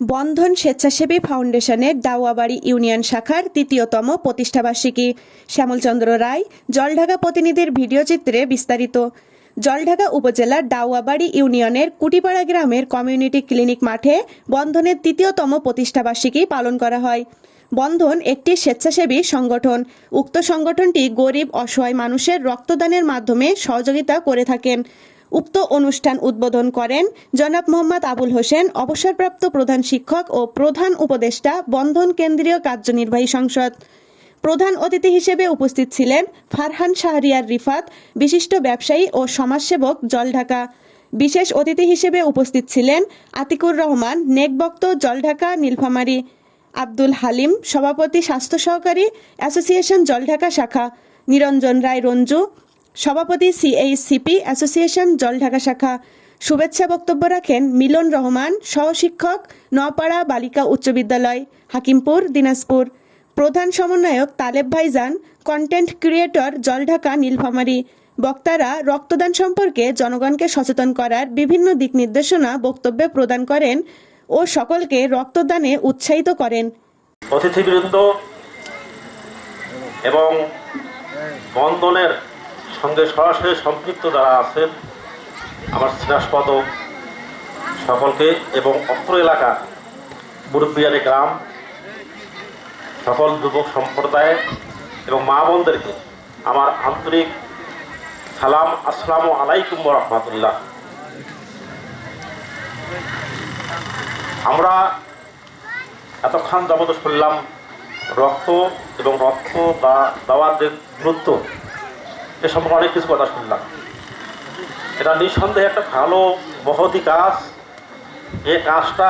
বন্ধন স্বেচ্ছাসেবী ফাউন্ডেশনের দাওয়াবাড়ি ইউনিয়ন শাখার তৃতীয়তম প্রতিষ্ঠাবার্ষিকী। শ্যামলচন্দ্র রায়, জলঢাকা প্রতিনিধির ভিডিওচিত্রে বিস্তারিত। জলঢাকা উপজেলার দাওয়াবাড়ি ইউনিয়নের কুটিপাড়া গ্রামের কমিউনিটি ক্লিনিক মাঠে বন্ধনের তৃতীয়তম প্রতিষ্ঠাবার্ষিকী পালন করা হয়। বন্ধন একটি স্বেচ্ছাসেবী সংগঠন। উক্ত সংগঠনটি গরিব, অসহায় মানুষের রক্তদানের মাধ্যমে সহযোগিতা করে থাকেন। উক্ত অনুষ্ঠান উদ্বোধন করেন জনাব মোহাম্মদ আবুল হোসেন, অবসরপ্রাপ্ত প্রধান শিক্ষক ও প্রধান উপদেষ্টা, বন্ধন কেন্দ্রীয় কার্যনির্বাহী সংসদ। প্রধান অতিথি হিসেবে উপস্থিত ছিলেন ফারহান শাহরিয়ার রিফাত, বিশিষ্ট ব্যবসায়ী ও সমাজসেবক জলঢাকা বিশেষ অতিথি হিসেবে উপস্থিত ছিলেন আতিকুর রহমান, নেকবক্ত জলঢাকা নীলফামারী। আব্দুল হালিম, সভাপতি স্বাস্থ্য সহকারী অ্যাসোসিয়েশন জলঢাকা শাখা। নিরঞ্জন রায় রঞ্জু সভাপতি সিএইচসিপি অ্যাসোসিয়েশন জলঢাকা শাখা। শুভেচ্ছা বক্তব্য রাখেন মিলন রহমান, সহশিক্ষক নপাড়া বালিকা উচ্চ বিদ্যালয়, হাকিমপুর, দিনাজপুর। প্রধান সমন্বয়ক তালেব ভাইজান কন্টেন্ট ক্রিয়েটর জলঢাকা নীলফামারী। বক্তারা রক্তদান সম্পর্কে জনগণকে সচেতন করার বিভিন্ন দিক নির্দেশনা বক্তব্যে প্রদান করেন ও সকলকে রক্তদানে উৎসাহিত করেন। অতিথিবৃন্দ এবং বন্ধনের সঙ্গে সরাসরি সম্পৃক্ত যারা আছেন, আমার স্নেহাস্পদ সকলকে এবং অত্র এলাকা মুরব্বিয়ারি গ্রাম, সকল যুবক সম্প্রদায় এবং মা বোনদেরকে আমার আন্তরিক সালাম, আসসালামু আলাইকুম রহমতুল্লাহ। আমরা এতক্ষণ যাবত শুনলাম রক্ত এবং রক্ত বা দেওয়ার যে গুরুত্ব এ সম্পর্কে অনেক কিছু কথা শুনলাম। এটা নিঃসন্দেহে একটা ভালো মহতি কাজ। এ কাজটা